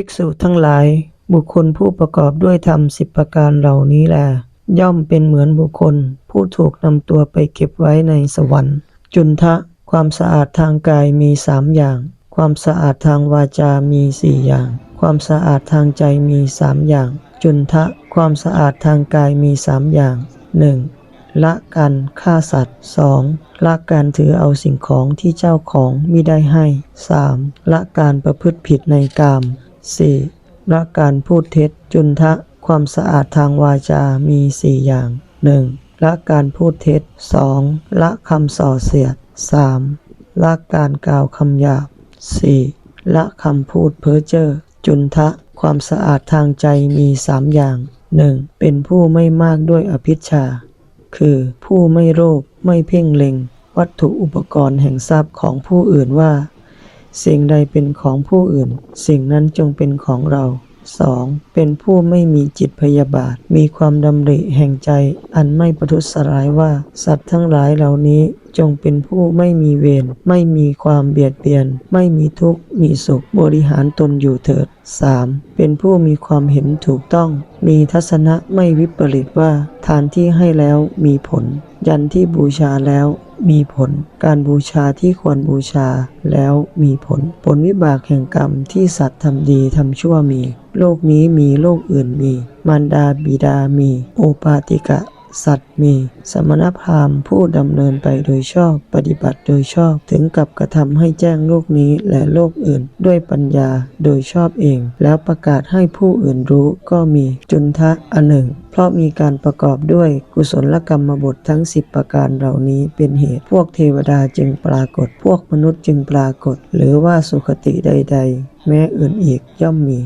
ภิกษุทั้งหลาย บุคคลผู้ประกอบด้วยธรรมสิบประการเหล่านี้แลย่อมเป็นเหมือนบุคคล ผู้ถูกนำตัวไปเก็บไว้ในสวรรค์ จุนทะ ความสะอาดทางกายมีสามอย่าง ความสะอาดทางวาจามีสี่อย่าง ความสะอาดทางใจมีสามอย่าง จุนทะ ความสะอาดทางกายมีสามอย่างหนึ่งละการฆ่าสัตว์ 2. ละการถือเอาสิ่งของที่เจ้าของมิได้ให้ 3. ละการประพฤติผิดในกาม 4. ละการพูดเท็จจุนทะ ความสะอาดทางวาจา มีสี่อย่าง 1. ละการพูดเท็จ 2. ละคำส่อเสียด 3. ละการกล่าวคำหยาบ 4. ละคำพูดเพ้อเจ้อจุนทะ ความสะอาดทางใจมีสามอย่าง 1. เป็นผู้ไม่มากด้วยอภิชา คือ ผู้ไม่โลภไม่เพ่งเล็ง วัตถุอุปกรณ์แห่งทรัพย์ของผู้อื่นว่า สิ่งใดเป็นของผู้อื่น สิ่งนั้นจงเป็นของเรา 2. เป็นผู้ไม่มีจิตพยาบาท มีความดำริแห่งใจ อันไม่ประทุษร้ายว่า สัตว์ทั้งหลายเหล่านี้จงเป็นผู้ไม่มีเวร ไม่มีความเบียดเบียน ไม่มีทุกข์ มีสุข บริหารตนอยู่เถิด 3. เป็นผู้มีความเห็นถูกต้อง มีทัศนะไม่วิปริตว่า ทานที่ให้แล้วมีผล ยันที่บูชาแล้วมีผล การบูชาที่ควรบูชาแล้วมีผล ผลวิบากแห่งกรรมที่สัตว์ทำดีทำชั่วมี โลกนี้มีโลกอื่นมี มารดาบิดามี โอปาติกะ สัตว์มี สมณพราหมณ์ผู้ดำเนินไปโดยชอบ ปฏิบัติโดยชอบถึงกับกระทำให้แจ้งโลกนี้และโลกอื่น ด้วยปัญญาโดยชอบเอง แล้วประกาศให้ผู้อื่นรู้ก็มีจุนทะอันหนึ่ง เพราะมีการประกอบด้วยกุศลกรรมบททั้ง 10 ประการเหล่านี้เป็นเหตุ พวกเทวดาจึงปรากฏ พวกมนุษย์จึงปรากฏ หรือว่าสุคติใด ๆ แม้อื่นอีกย่อมมี